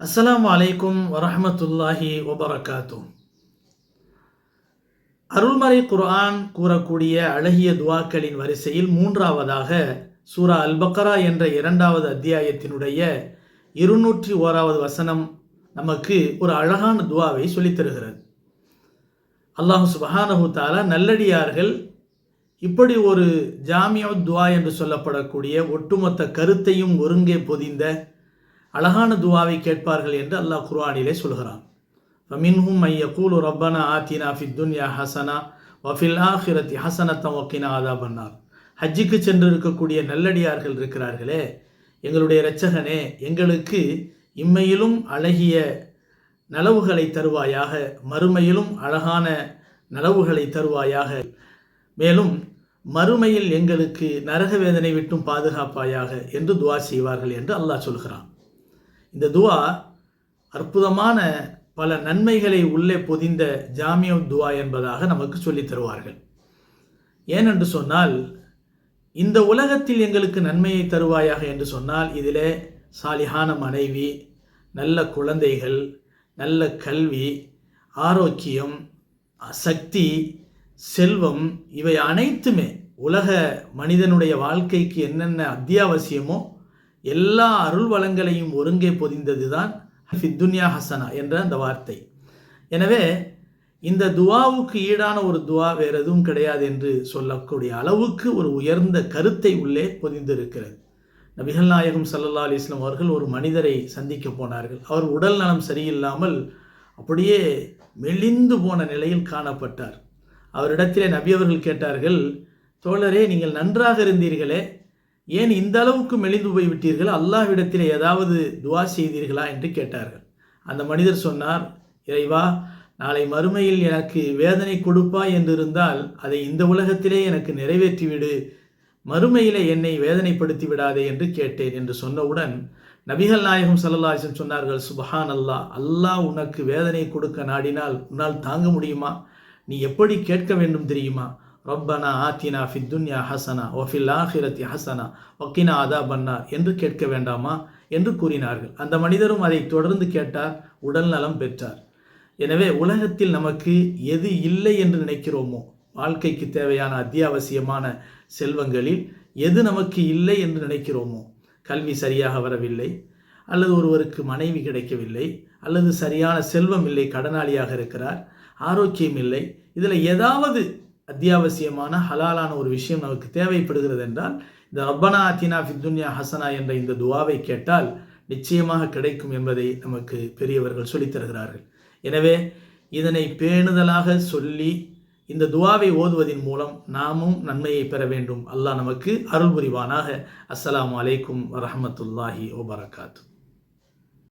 அஸ்லாம் வலைக்கும் வரமத்துல்லாஹி வபரகாத்து அருள்மறை குர்ஆன் கூறக்கூடிய அழகிய துவாக்களின் வரிசையில் மூன்றாவதாக சூரா அல் என்ற இரண்டாவது அத்தியாயத்தினுடைய இருநூற்றி ஓராவது வசனம் நமக்கு ஒரு அழகான துவாவை சொல்லித்தருகிறது. அல்லாஹு சுபஹானஹு தாலா நல்லடியார்கள் இப்படி ஒரு ஜாமியா துவா என்று சொல்லப்படக்கூடிய ஒட்டுமொத்த கருத்தையும் ஒருங்கே பொதிந்த அழகான துவாவை கேட்பார்கள் என்று அல்லாஹ் குர்ஆனிலே சொல்கிறான். ஃபமின்ஹும் மைய கூலு ரப்பனா ஆத்தினா ஃபித் துன்யா ஹசனா வஃபில் ஆஹிரத்தி ஹசனத்தம் ஒக்கினா ஆதா பண்ணார் ஹஜ்ஜுக்கு சென்று இருக்கக்கூடிய நல்லடியார்கள் இருக்கிறார்களே எங்களுடைய இரட்சகனே எங்களுக்கு இம்மையிலும் அழகிய நலவுகளை தருவாயாக மறுமையிலும் அழகான நலவுகளை தருவாயாக மேலும் மறுமையில் எங்களுக்கு நரக வேதனை விட்டும் பாதுகாப்பாயாக என்று துவா செய்வார்கள் என்று அல்லாஹ் சொல்கிறான். இந்த துவா அற்புதமான பல நன்மைகளை உள்ளே பொதிந்த ஜாமிய துவா என்பதாக நமக்கு சொல்லித் தருவார்கள். ஏனென்று சொன்னால் இந்த உலகத்தில் எங்களுக்கு நன்மையை தருவாயாக என்று சொன்னால் இதிலே சாலிகான மனைவி நல்ல குழந்தைகள் நல்ல கல்வி ஆரோக்கியம் சக்தி செல்வம் இவை அனைத்துமே உலக மனிதனுடைய வாழ்க்கைக்கு என்னென்ன அத்தியாவசியமோ எல்லா அருள் வளங்களையும் ஒருங்கே பொதிந்தது தான் ஃபித்துன்யா ஹசனா என்ற அந்த வார்த்தை. எனவே இந்த துவாவுக்கு ஈடான ஒரு துவா வேறு எதுவும் கிடையாது என்று சொல்லக்கூடிய அளவுக்கு ஒரு உயர்ந்த கருத்தை உள்ளே பொதிந்திருக்கிறது. நபிகள் நாயகம் சல்லல்லா அலிஸ்லாம் அவர்கள் ஒரு மனிதரை சந்திக்க போனார்கள். அவர் உடல் நலம் சரியில்லாமல் அப்படியே மெலிந்து போன நிலையில் காணப்பட்டார். அவரிடத்திலே நபி அவர்கள் கேட்டார்கள் தோழரே நீங்கள் நன்றாக இருந்தீர்களே ஏன் இந்த அளவுக்கு மெலிந்து போய் விட்டீர்கள்? அல்லாஹ்விடத்தில் ஏதாவது துவா செய்தீர்களா என்று கேட்டார்கள். அந்த மனிதர் சொன்னார் இறைவா நாளை மறுமையில் எனக்கு வேதனை கொடுப்பா என்றிருந்தால் அதை இந்த உலகத்திலே எனக்கு நிறைவேற்றிவிடு மறுமையிலே என்னை வேதனைப்படுத்தி விடாதே என்று கேட்டேன் என்று சொன்னவுடன் நபிகள் நாயகம் சல்லல்லாசன் சொன்னார்கள் சுபஹான் அல்லாஹ் அல்லாஹ் உனக்கு வேதனை கொடுக்க நாடினால் உன்னால் தாங்க முடியுமா? நீ எப்படி கேட்க வேண்டும் தெரியுமா? ரப்பனா ஆத்தினா ஃபித்துன்யா ஹசனா ஒஃபில் ஆஹிரத்தி ஹசனா. ஒக்கினா அதா பன்னா என்று கேட்க வேண்டாமா? என்று கூறினார்கள். அந்த மனிதரும் அதை தொடர்ந்து கேட்டார். உடல் நலம் பெற்றார். எனவே உலகத்தில் நமக்கு எது இல்லை என்று நினைக்கிறோமோ? வாழ்க்கைக்கு தேவையான அத்தியாவசியமான செல்வங்களில் எது நமக்கு இல்லை என்று நினைக்கிறோமோ? கல்வி சரியாக வரவில்லை. அல்லது ஒருவருக்கு மனைவி கிடைக்கவில்லை. அல்லது சரியான செல்வம் இல்லை கடனாளியாக இருக்கிறார். ஆரோக்கியம் இல்லை. இதில் ஏதாவது அத்தியாவசியமான ஹலாலான ஒரு விஷயம் நமக்கு தேவைப்படுகிறது என்றால் இந்த ரப்பனா அத்தினா ஃபித்துன்யா ஹசனா என்ற இந்த துவாவை கேட்டால் நிச்சயமாக கிடைக்கும் என்பதை நமக்கு பெரியவர்கள் சொல்லித் தருகிறார்கள். எனவே இதனை பேணுதலாக சொல்லி இந்த துவாவை ஓதுவதன் மூலம் நாமும் நன்மையை பெற வேண்டும். அல்லாஹ் நமக்கு அருள் புரிவானாக. அஸ்லாம் வலைக்கும் வரமத்துல்லாஹி வபரகாத்து